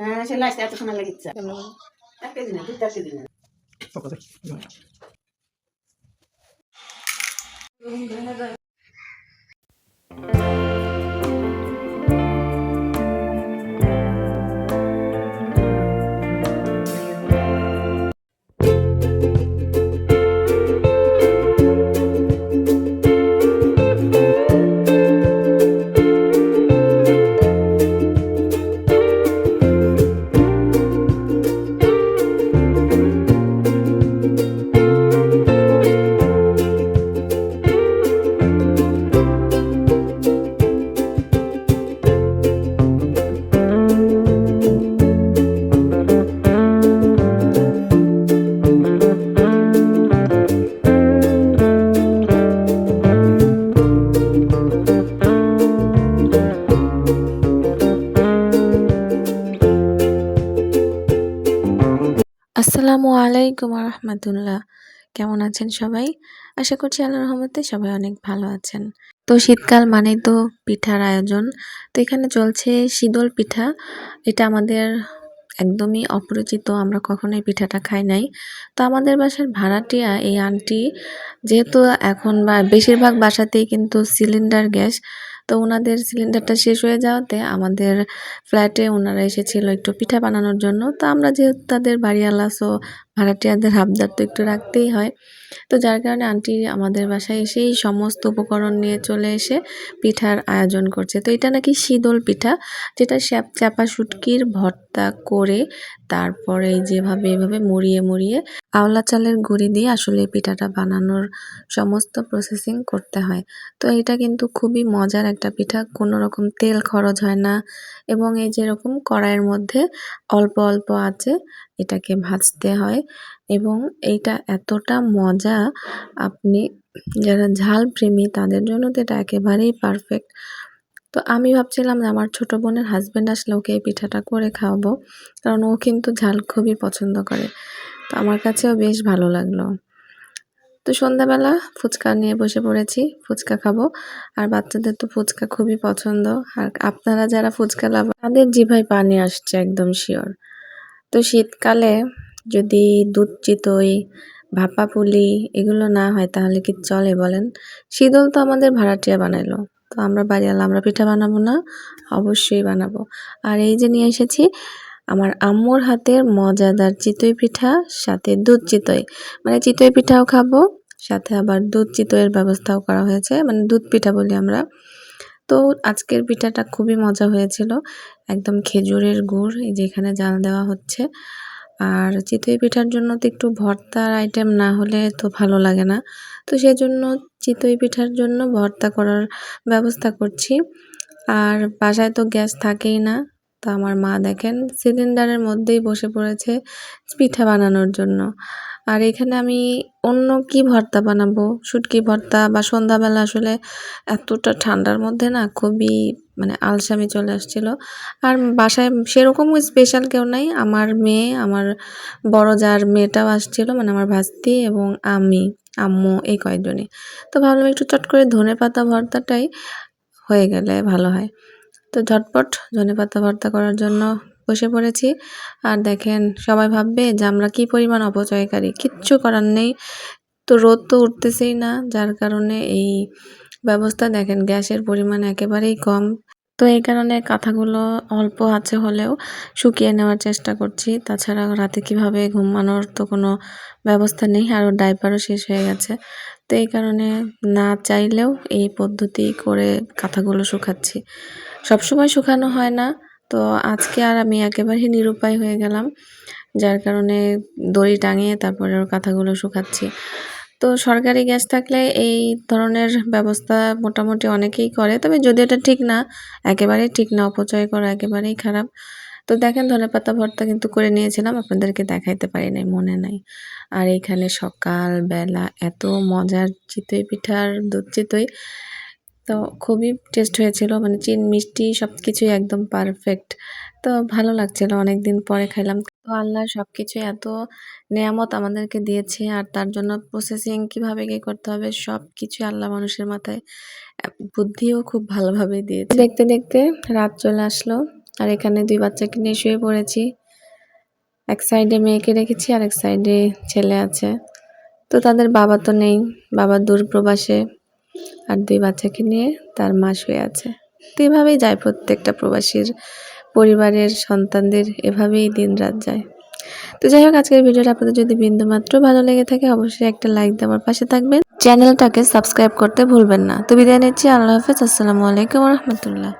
হ্যাঁ সে লাইসে এত সময় লাগিচ্ছে। এক কেজি না দু চার কেজি না। আসসালামু আলাইকুম রহমতুল্লাহ কেমন আছেন সবাই? আশা করছি আল্লাহ রহমতে সবাই অনেক ভালো আছেন। তো শীতকাল মানেই তো পিঠার আয়োজন। তো এখানে চলছে শীতল পিঠা। এটা আমাদের একদমই অপরিচিত, আমরা কখনোই পিঠাটা খাই নাই। তো আমাদের বাসার ভাড়াটিয়া, এই আন্টি, যেহেতু এখন বা বেশিরভাগ বাসাতেই কিন্তু সিলিন্ডার গ্যাস তো ওনাদের সিলিন্ডারটা শেষ হয়ে যাওয়াতে আমাদের ফ্ল্যাটে ওনারা এসেছিল একটু পিঠা বানানোর জন্য। তো আমরা যেহেতু তাদের বাড়িওয়ালা সো ভাড়াটিয়াদের হাবদার তো একটু রাখতেই হয়। তো যার কারণে আন্টি আমাদের বাসায় এসেই সমস্ত উপকরণ নিয়ে চলে এসে পিঠার আয়োজন করছে। তো এটা নাকি শীতল পিঠা, যেটা শ্যাপ চাপা শুটকির ভর্তা করে তারপরে যেভাবে এভাবে মুড়িয়ে মুড়িয়ে আওলা চালের গুঁড়ি দিয়ে আসলে পিঠাটা বানানোর সমস্ত প্রসেসিং করতে হয়। তো এটা কিন্তু খুবই মজার একটা পিঠা, কোনো রকম তেল খরচ হয় না এবং এই যেরকম কড়াইয়ের মধ্যে অল্প অল্প আছে এটাকে ভাজতে হয় এবং এইটা এতটা মজা, আপনি যারা ঝাল প্রেমী তাদের জন্য তো এটা একেবারেই পারফেক্ট তো আমি ভাবছিলাম যে আমার ছোট বোনের হাজব্যান্ড আসলে ওকে এই পিঠাটা করে খাওয়াবো, কারণ ও কিন্তু ঝাল খুবই পছন্দ করে। তো আমার কাছেও বেশ ভালো লাগল। তো সন্ধ্যাবেলা ফুচকা নিয়ে বসে পড়েছি, ফুচকা খাব। আর বাচ্চাদের তো ফুচকা খুবই পছন্দ। আর আপনারা যারা ফুচকা লাভ তাদের জিভায় পানি আসছে একদম শিওর তো শীতকালে যদি দুধ চিতই, ভাপা পুলি এগুলো না হয় তাহলে কি চলে বলেন? শীতল তো আমাদের ভাড়াটিয়া বানাইলো। তো আমরা বাড়িওয়ালা, আমরা পিঠা বানাবো না? অবশ্যই বানাবো। আর এই যে নিয়ে এসেছি, আমার আম্মুর হাতের মজাদার চিতই পিঠা, সাথে দুধ চিতই। মানে চিতই পিঠাও খাব, সাথে আবার দুধ চিতইয়ের ব্যবস্থাও করা হয়েছে। মানে দুধ পিঠা বলি আমরা। তো আজকের পিঠাটা খুবই মজা হয়েছিল। একদম খেজুরের গুড়, এই যে এখানে জাল দেওয়া হচ্ছে। আর চিতই পিঠার জন্য তো একটু ভর্তার আইটেম না হলে তো ভালো লাগে না। তো সেই জন্য চিতই পিঠার জন্য ভর্তা করার ব্যবস্থা করছি। আর বাসায় তো গ্যাস থাকেই না। তো আমার মা দেখেন, সিলিন্ডারের মধ্যেই বসে পড়েছে পিঠা বানানোর জন্য। আর এখানে আমি অন্য কি ভর্তা বানাবো? শুটকি ভর্তা বা সন্ধ্যাবেলা আসলে এতটা ঠান্ডার মধ্যে না খুবই মানে আলসামি চলে আসছিল। আর বাসায় সেরকম স্পেশাল কেউ নাই। আমার মেয়ে, আমার বড় যার মেয়েটাও আসছিল মানে আমার ভাস্তি এবং আমি, আম্মু এই কয়েকজনই। তো ভাবলাম একটু চট করে ধনে পাতা ভর্তাটাই হয়ে গেলে ভালো হয়। তো ঝটপট ধনে পাতা ভর্তা করার জন্য বসে পড়েছি। আর দেখেন, সবাই ভাববে যে আমরা কী পরিমাণ অপচয়কারী? কিচ্ছু করার নেই। তো রোদ তো উঠতেছেই না, যার কারণে এই ব্যবস্থা দেখেন, গ্যাসের পরিমাণ একেবারেই কম। তো এই কারণে কাঁথাগুলো অল্প আছে হলেও শুকিয়ে নেওয়ার চেষ্টা করছি। তাছাড়া রাতে কীভাবে ঘুমানোর তো কোনো ব্যবস্থা নেই আর ডাইপারও শেষ হয়ে গেছে। তো এই কারণে না চাইলেও এই পদ্ধতি করে কাঁথাগুলো শুকাচ্ছি। সবসময় শুকানো হয় না তো আজকে আর আমি একেবারেই নিরুপায় হয়ে গেলাম, যার কারণে দড়ি টাঙিয়ে তারপরে ওর কাঁথাগুলো শুকাচ্ছি। তো সরকারি গ্যাস থাকলে এই ধরনের ব্যবস্থা মোটামুটি অনেকেই করে, তবে যদি এটা ঠিক না, একেবারেই ঠিক না, অপচয় করা একেবারেই খারাপ। তো দেখেন ধনেপাতা ভর্তা কিন্তু করে নিয়েছিলাম, আপনাদেরকে দেখাইতে পারি নাই, মনে নাই। আর এইখানে সকাল বেলা এত মজার চিতই পিঠার দুধ চিতই তো খুবই টেস্ট হয়েছিল মানে চিন, মিষ্টি সব কিছুই একদম পারফেক্ট তো ভালো লাগছিল অনেক দিন পরে খাইলাম। তো আল্লাহ সব কিছু এত নেয়ামত আমাদেরকে দিয়েছে, আর তার জন্য প্রসেসিং কীভাবে কি করতে হবে সব কিছু আল্লাহ মানুষের মাথায় বুদ্ধিও খুব ভালোভাবে দিয়েছে। দেখতে দেখতে রাত চলে আসলো, আর এখানে দুই বাচ্চাকে নিয়ে শুয়ে পড়েছি। এক সাইডে মেয়েকে রেখেছি, আর এক সাইডে ছেলে আছে। তো তাদের বাবা তো নেই, বাবা দূর প্রবাসে। আর দুই বাচ্চাকে নিয়ে তার মা শুয়ে আছে। তো এভাবেই যায় প্রত্যেকটা প্রবাসীর, পরিবারের সন্তানদের, এভাবেই দিন রাত যায়। তো যাই হোক, আজকের ভিডিওটা আপনাদের যদি বিন্দু মাত্র ভালো লেগে থাকে, অবশ্যই একটা লাইক দিয়ে আমার পাশে থাকবেন। চ্যানেলটাকে সাবস্ক্রাইব করতে ভুলবেন না। তো বিদায় নিচ্ছি, আল্লাহ হাফেজ, আসসালামু আলাইকুম রহমতুল্লাহ।